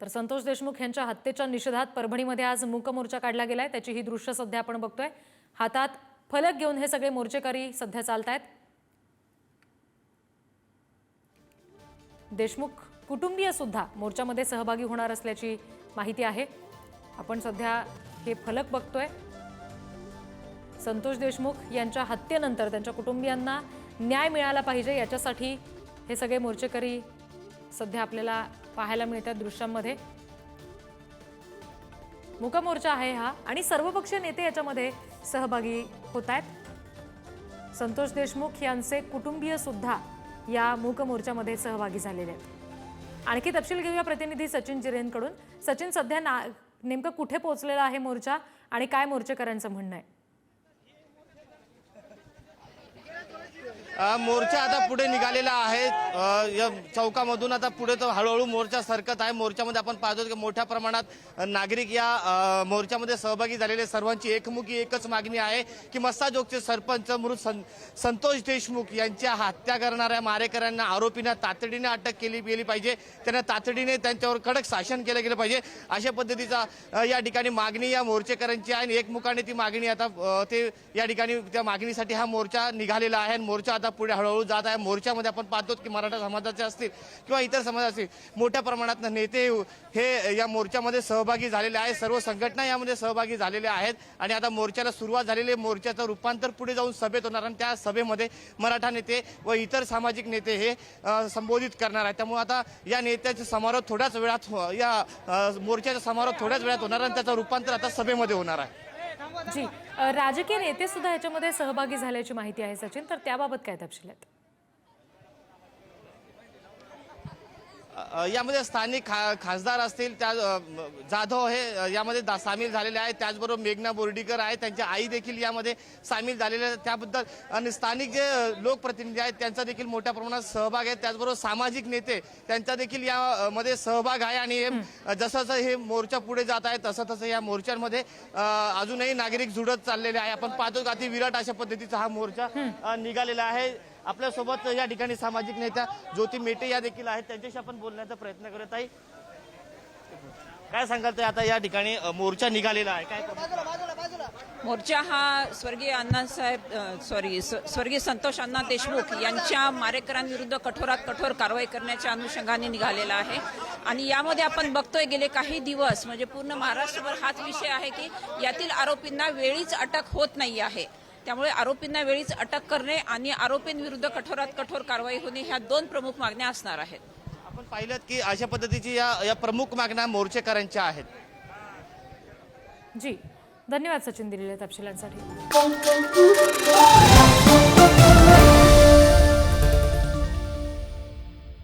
तर संतोष देशमुख यांच्या हत्येच्या निषेधात परभणीमध्ये आज मूक मोर्चा काढला गेलाय. त्याची ही दृश्य सध्या आपण बघतोय. हातात फलक घेऊन हे सगळे मोर्चेकरी सध्या चालत आहेत देशमुख कुटुंबीय सुद्धा मोर्चामध्ये सहभागी होणार असल्याची माहिती आहे. आपण सध्या हे फलक बघतोय. संतोष देशमुख यांच्या हत्येनंतर त्यांच्या कुटुंबियांना न्याय मिळाला पाहिजे याच्यासाठी हे सगळे मोर्चेकरी सध्या आपल्याला पाहायला मिळतात दृश्यांमध्ये. मुकमोर्चा आहे हा आणि सर्वपक्षीय नेते याच्यामध्ये सहभागी होत आहेत संतोष देशमुख यांचे कुटुंबीय सुद्धा या मूक मोर्चामध्ये सहभागी झालेले आहेत. आणखी तपशील घेऊया प्रतिनिधी सचिन जिरेंकडून. सचिन सध्या ना नेमकं कुठे पोहोचलेला आहे मोर्चा आणि काय मोर्चेकऱ्यांचं म्हणणं आहे? मोर्चा आता पुढे निघालेला आहे. या चौकामधून आता पुढे तो हळूहळू मोर्चा सरकत आहे. मोर्चामध्ये आपण पाहतो की मोठ्या प्रमाणात नागरिक या मोर्चामध्ये सहभागी झालेले सर्वांची एकमुखी एकच मागणी आहे की मस्साजोगचे सरपंच मृत सं- संतोष देशमुख यांच्या हत्या करणाऱ्या मारेकऱ्यांना आरोपींना तातडीने अटक केली गेली पाहिजे. त्यांना तातडीने त्यांच्यावर कडक शासन केलं गेलं पाहिजे. अशा पद्धतीचा या ठिकाणी मागणी या मोर्चेकऱ्यांची आहे आणि एकमुखाने ती मागणी आता ते या ठिकाणी त्या मागणीसाठी हा मोर्चा निघालेला आहे आणि मोर्चा आता आता पुढे हळूहळू जात आहे. मोर्चामध्ये आपण पाहतो की मराठा समाजाचे असतील किंवा इतर समाज असतील मोठ्या प्रमाणात नेते हे या मोर्चामध्ये सहभागी झालेले आहेत. सर्व संघटना यामध्ये सहभागी झालेल्या आहेत. आणि आता मोर्चाला सुरुवात झालेली आहे. मोर्चाचं रूपांतर पुढे जाऊन सभेत होणार आणि त्या सभेमध्ये मराठा नेते व इतर सामाजिक नेते हे संबोधित करणार आहेत. त्यामुळे आता या नेत्याचे समारोह थोड्याच वेळात या मोर्चाचा समारोह थोड्याच वेळात होणार आणि त्याचं रूपांतर आता सभेमध्ये होणार आहे. जी राजकीय नेते सुद्धा याच्यामध्ये सहभागी झाल्याची माहिती आहे सचिन. तर त्याबाबत काय तपशील आहेत? यामध्ये स्थानिक खा खासदार असतील त्या जाधव हे यामध्ये दा- सामील झालेले आहेत. त्याचबरोबर मेघना बोर्डीकर आहेत. त्यांच्या आई देखील यामध्ये सामील झालेले आहेत. त्याबद्दल आणि स्थानिक जे लोकप्रतिनिधी आहेत त्यांचा देखील मोठ्या प्रमाणात सहभाग आहे. त्याचबरोबर सामाजिक नेते त्यांचा देखील यामध्ये सहभाग आहे. आणि हे, जसं जसं हे मोर्चा पुढे जात आहे तसं तसं या मोर्चांमध्ये अजूनही नागरिक जुडत चाललेले आहे. आपण पाहतो की विराट अशा पद्धतीचा हा मोर्चा निघालेला आहे. आपल्यासोबत या ठिकाणी सामाजिक नेत्या ज्योती मेटे या देखील आहेत. त्यांच्याशी आपण बोलण्याचा प्रयत्न करत आहे. काय सांगाल ते? आता या ठिकाणी मोर्चा निघालेला आहे. काय मोर्चा हा स्वर्गीय अण्णासाहेब सॉरी स्वर्गीय संतोष अण्णा देशमुख यांच्या मारेकरांविरुद्ध कठोरात कठोर कारवाई करण्याच्या अनुषंगाने निघालेला आहे. आणि यामध्ये आपण बघतोय गेले काही दिवस म्हणजे पूर्ण महाराष्ट्रभर हाच विषय आहे की यातील आरोपींना वेळीच अटक होत नाही आहे. त्यामुळे आरोपींना वेळीच अटक करणे आणि आरोपींविरुद्ध कठोरात कठोर कारवाई होणे ह्या दोन प्रमुख मागण्या असणार आहेत. आपण पाहिलं की अशा पद्धतीची या या प्रमुख मागण्या मोर्चेकरांच्या आहेत. जी धन्यवाद सचिन दिलेल्या तपशिलांसाठी.